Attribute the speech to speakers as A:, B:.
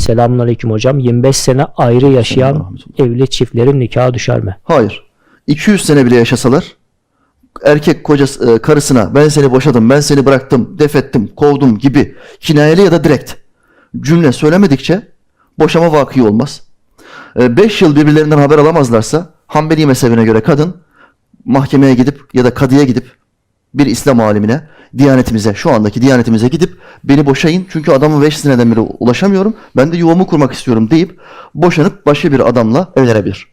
A: Selamünaleyküm hocam. 25 sene ayrı yaşayan evli çiftlerin nikahı düşer mi?
B: Hayır. 200 sene bile yaşasalar erkek kocası e, karısına ben seni boşadım, ben seni bıraktım, defettim, kovdum gibi kinayeli ya da direkt cümle söylemedikçe boşama vakı olmaz. 5 yıl birbirlerinden haber alamazlarsa Hanbeli mezhebine göre kadın mahkemeye gidip ya da kadıya gidip bir İslam alimine, diyanetimize, şu andaki diyanetimize gidip beni boşayın çünkü adamı 5 seneden beri ulaşamıyorum. Ben de yuvamı kurmak istiyorum deyip boşanıp başka bir adamla evlenebilir.